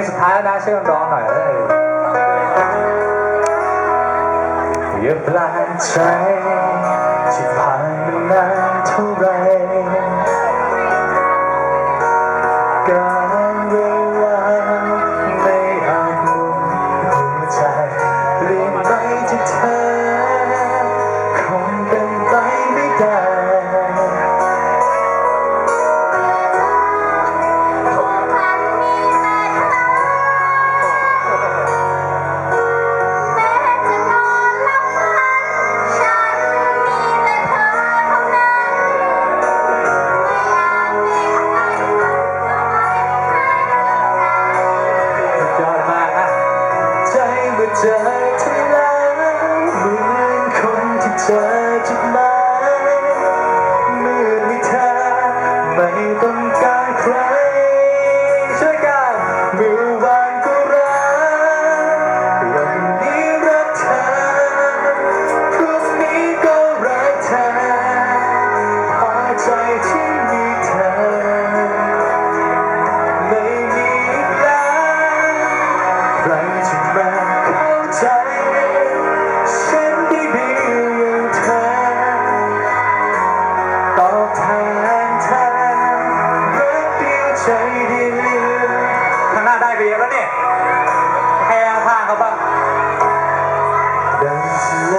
ลงสุดท้ายแล้วนะช่วยร้องหน่อยเอ้ยอย่าแปลกใจที่ผ่านมานานเท่าไรการ แล้วเนี่ยให้ข้างเขาบ้างดังทะเล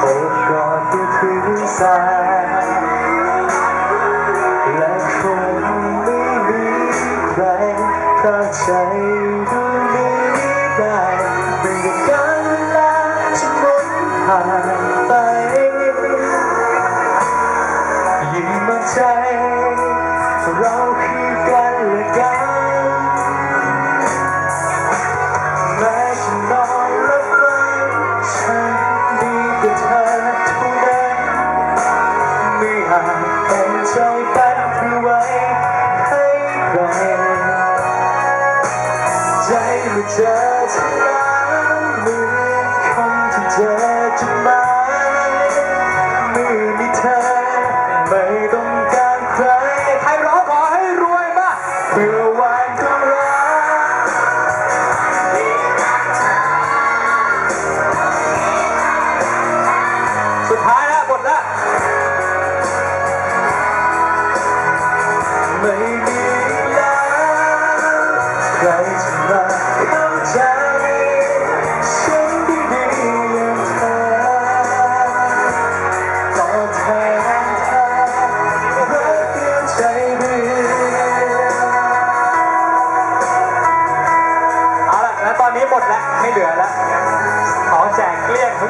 โอบกอดด้วยพื้นและคงไม่มีใครเข้าใจ ใจ เราคือกันและกันแม้จะนนอนและฝันฉันมีแต่เธอเท่านั้นไม่อาจเป็นใจตั้งเพื่อไว้ให้ใครใจมื่เจอ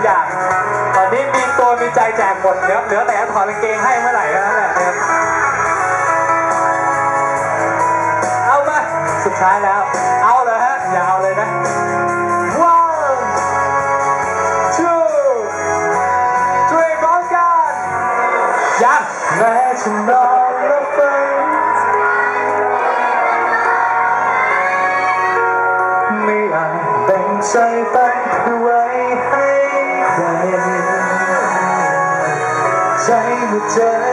อย่างตอนนี้มีตัวมีใจแจกหมดเหลือเหลือแต่ถอดกางเกงให้เมื่อไหร่เท่านั้นแหละนะครับเอามาสุดท้ายแล้ว เอาเลยฮะอย่าเอาเลยนะ one two three พร้อมกันยังแม้จะนอนและฝันไม่อาจแบ่งใจตั้งเพื่อ ใจเมื่อเจ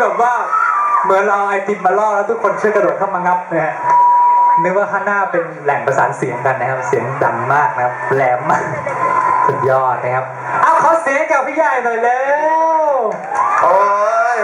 แบบว่าเหมือนเราไอติมมาล่อแล้วทุกคนช่วยกระโดดเข้ามางับนะฮะนึกว่าข้างหน้าเป็นแหล่งประสานเสียงกันนะครับ เสียงดังมากนะครับแหลมมากสุดยอดนะครับ เอาขอเสียงกับพี่ใหญ่หน่อยเร็วโอ้ย